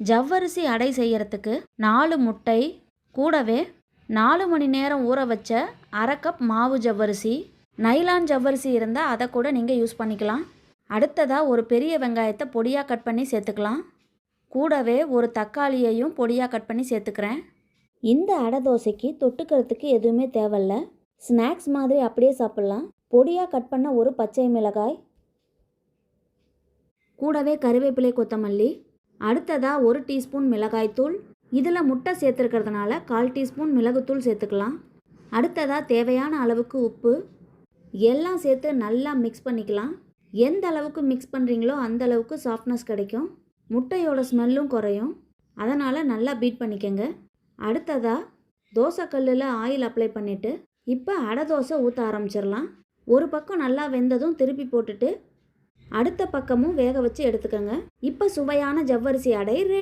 ஜவ்வரிசி அடை செய்யறதுக்கு நாலு முட்டை கூடவே நாலு மணி நேரம் ஊற வச்ச அரை கப் மாவு ஜவ்வரிசி. நைலான் ஜவ்வரிசி இருந்தால் அதை கூட நீங்கள் யூஸ் பண்ணிக்கலாம். அடுத்ததாக ஒரு பெரிய வெங்காயத்தை பொடியாக கட் பண்ணி சேர்த்துக்கலாம். கூடவே ஒரு தக்காளியையும் பொடியாக கட் பண்ணி சேர்த்துக்கிறேன். இந்த அடை தோசைக்கு தொட்டுக்கிறதுக்கு எதுவுமே தேவையில்ல. ஸ்நாக்ஸ் மாதிரி அப்படியே சாப்பிட்லாம். பொடியாக கட் பண்ண ஒரு பச்சை மிளகாய். கூடவே கருவேப்பிலை கொத்தமல்லி. அடுத்ததாக ஒரு டீஸ்பூன் மிளகாய்த்தூள் இதில் முட்டை சேர்த்துருக்கிறதுனால கால் டீஸ்பூன் மிளகுத்தூள் சேர்த்துக்கலாம். அடுத்ததாக தேவையான அளவுக்கு உப்பு. எல்லாம் சேர்த்து நல்லா மிக்ஸ் பண்ணிக்கலாம். எந்த அளவுக்கு மிக்ஸ் பண்ணுறீங்களோ அந்த அளவுக்கு சாஃப்ட்னஸ் கிடைக்கும். முட்டையோட ஸ்மெல்லும் குறையும். அதனால் நல்லா பீட் பண்ணிக்கங்க. அடுத்ததாக தோசைக்கல்லில் ஆயில் அப்ளை பண்ணிவிட்டு இப்போ அடை தோசை ஊற்ற ஆரம்பிச்சிடலாம். ஒரு பக்கம் நல்லா வெந்ததும் திருப்பி போட்டுட்டு அடுத்த பக்கமும் வேக வச்சு எடுத்துக்கோங்க. இப்போ சுவையான ஜவ்வரிசி அடை ரெடி